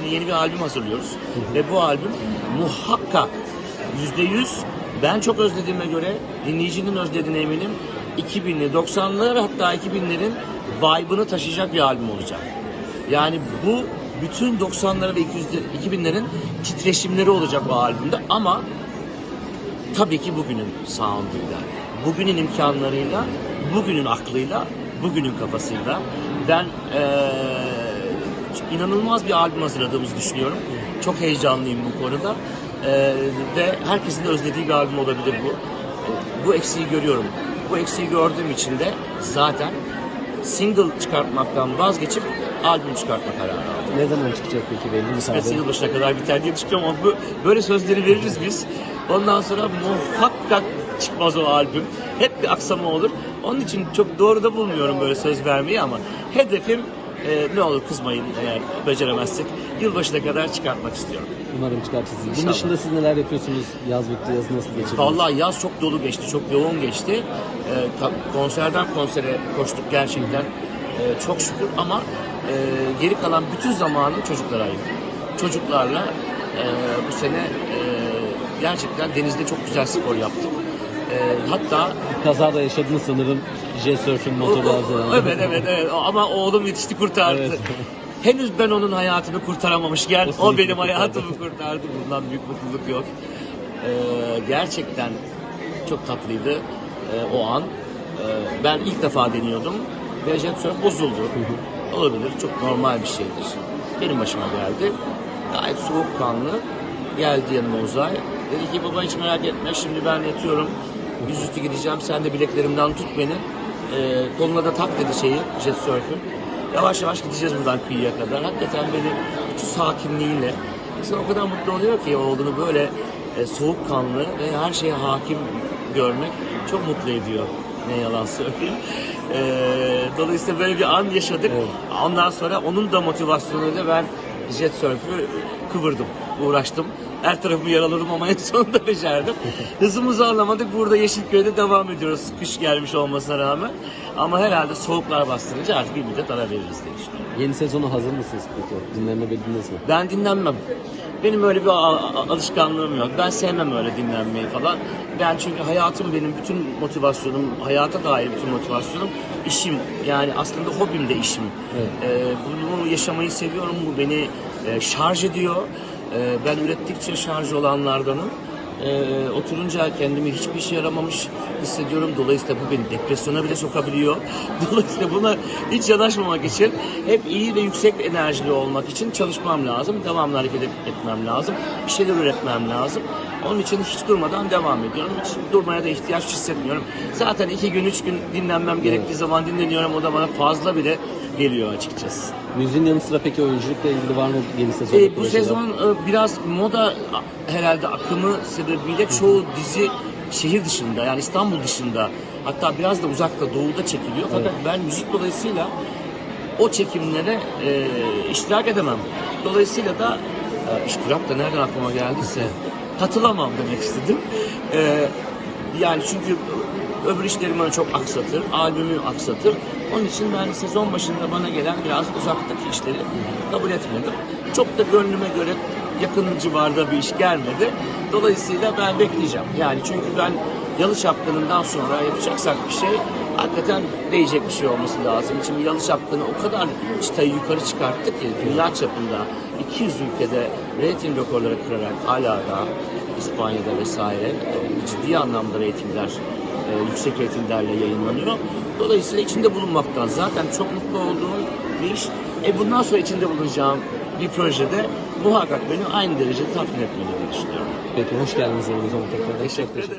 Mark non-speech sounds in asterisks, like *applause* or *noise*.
Şimdi yeni bir albüm hazırlıyoruz. Ve bu albüm muhakkak yüzde yüz ben çok özlediğime göre dinleyicinin özlediğine eminim. 2000'li 90'lar hatta 2000'lerin vibe'ını taşıyacak bir albüm olacak. Yani bu bütün 90'ları ve 200'leri 2000'lerin titreşimleri olacak bu albümde ama tabii ki bugünün sound'uyla, bugünün imkanlarıyla, bugünün aklıyla, bugünün kafasıyla ben eee, inanılmaz bir albüm hazırladığımızı düşünüyorum. Çok heyecanlıyım bu konuda Eee, ve herkesin de özlediği bir albüm olabilir bu. Bu eksiği görüyorum. Bu eksiği gördüğüm için de zaten single çıkartmaktan vazgeçip albüm çıkartma kararı aldım. Ne zaman çıkacak peki belli mi? Tarih? yılbaşına kadar biter diye düşünüyorum ama bu, böyle sözleri veririz biz. Ondan sonra muhakkak çıkmaz o albüm. Hep bir aksama olur. Onun için çok doğru da bulmuyorum böyle söz vermeyi ama hedefim e, ne olur kızmayın eğer beceremezsek yılbaşına kadar çıkartmak istiyorum. Umarım çıkartırsınız. Bunun İnşallah. dışında siz neler yapıyorsunuz? Yaz bitti, yaz nasıl geçirdiniz? Vallahi yaz çok dolu geçti, çok yoğun geçti. Ka- konserden konsere koştuk gerçekten. Ee, çok şükür ama e, geri kalan bütün zamanım çocuklara ayırdım. Çocuklarla e, bu sene e, gerçekten denizde çok güzel spor yaptık. E, hatta Bir kaza da yaşadınız sanırım. Jet surfing, o- motorlar o- falan. evet evet evet ama oğlum yetişti kurtardı. Evet. *laughs* Henüz ben onun hayatını kurtaramamışken O o, benim hayatımı kurtardı. Bundan büyük mutluluk yok. Ee, gerçekten çok tatlıydı ee, o an. Ee, ben ilk defa deniyordum ve jet surf bozuldu. *laughs* Olabilir, çok normal bir şeydir. Benim başıma geldi. Gayet soğukkanlı. Geldi yanıma Uzay. Dedi ki baba hiç merak etme şimdi ben yatıyorum. Yüzüstü gideceğim sen de bileklerimden tut beni. Ee, koluna da tak dedi şeyi jet surf'ü. Yavaş yavaş gideceğiz buradan kıyıya kadar. Hakikaten beni bütün sakinliğiyle insan o kadar mutlu oluyor ki oğlunu böyle e, soğukkanlı ve her şeye hakim görmek çok mutlu ediyor. Ne yalan söyleyeyim. Ee, dolayısıyla böyle bir an yaşadık. Evet. Ondan sonra onun da motivasyonuyla ben jet surf'ü kıvırdım, uğraştım. Her tarafımı yaraladım ama en sonunda *laughs* becerdim. Hızımızı alamadık. Burada Yeşilköy'de devam ediyoruz. Kış gelmiş olmasına rağmen. Ama herhalde soğuklar bastırınca artık bir müddet ara veririz diye düşünüyorum. Yeni sezonu hazır mısınız peki? Dinlenebildiniz mi? Ben dinlenmem. Benim öyle bir alışkanlığım yok. Ben sevmem öyle dinlenmeyi falan. Ben çünkü hayatım benim bütün motivasyonum, hayata dair bütün motivasyonum işim. Yani aslında hobim de işim. Evet. Ee, bunu yaşamayı seviyorum. Bu beni e, şarj ediyor. Ee, ben ürettikçe şarj olanlardanım. Ee, oturunca kendimi hiçbir işe yaramamış hissediyorum. Dolayısıyla bu beni depresyona bile sokabiliyor. *laughs* Dolayısıyla buna hiç yanaşmamak için hep iyi ve yüksek enerjili olmak için çalışmam lazım. Devamlı hareket etmem lazım. Bir şeyler üretmem lazım. Onun için hiç durmadan devam ediyorum. Hiç durmaya da ihtiyaç hissetmiyorum. Zaten iki gün, üç gün dinlenmem gerektiği zaman dinleniyorum. O da bana fazla bile geliyor açıkçası. Müziğin yanı sıra peki oyunculukla ilgili var mı yeni sezon? E, bu sezon e, biraz moda herhalde akımı sebebiyle çoğu dizi şehir dışında yani İstanbul dışında hatta biraz da uzakta doğuda çekiliyor. Fakat ben müzik dolayısıyla o çekimlere e, iştirak edemem. Dolayısıyla da e, iştirak da nereden aklıma geldiyse *laughs* katılamam demek istedim. E, yani çünkü öbür işlerimi çok aksatır, albümü aksatır. Onun için ben sezon başında bana gelen biraz uzaktaki işleri kabul etmedim. Çok da gönlüme göre yakın civarda bir iş gelmedi. Dolayısıyla ben bekleyeceğim. Yani çünkü ben Yalı Çapkını'ndan sonra yapacaksak bir şey hakikaten değecek bir şey olması lazım. Şimdi Yalı Çapkını o kadar çıtayı yukarı çıkarttı ki dünya çapında 200 ülkede reyting rekorları kırarak hala da İspanya'da vesaire e, ciddi anlamda reytingler e, yüksek reytinglerle yayınlanıyor. Dolayısıyla içinde bulunmaktan zaten çok mutlu olduğum bir iş. E bundan sonra içinde bulunacağım bir projede muhakkak beni aynı derecede tatmin etmeli diye düşünüyorum. Peki hoş geldiniz. Teşekkür ederim.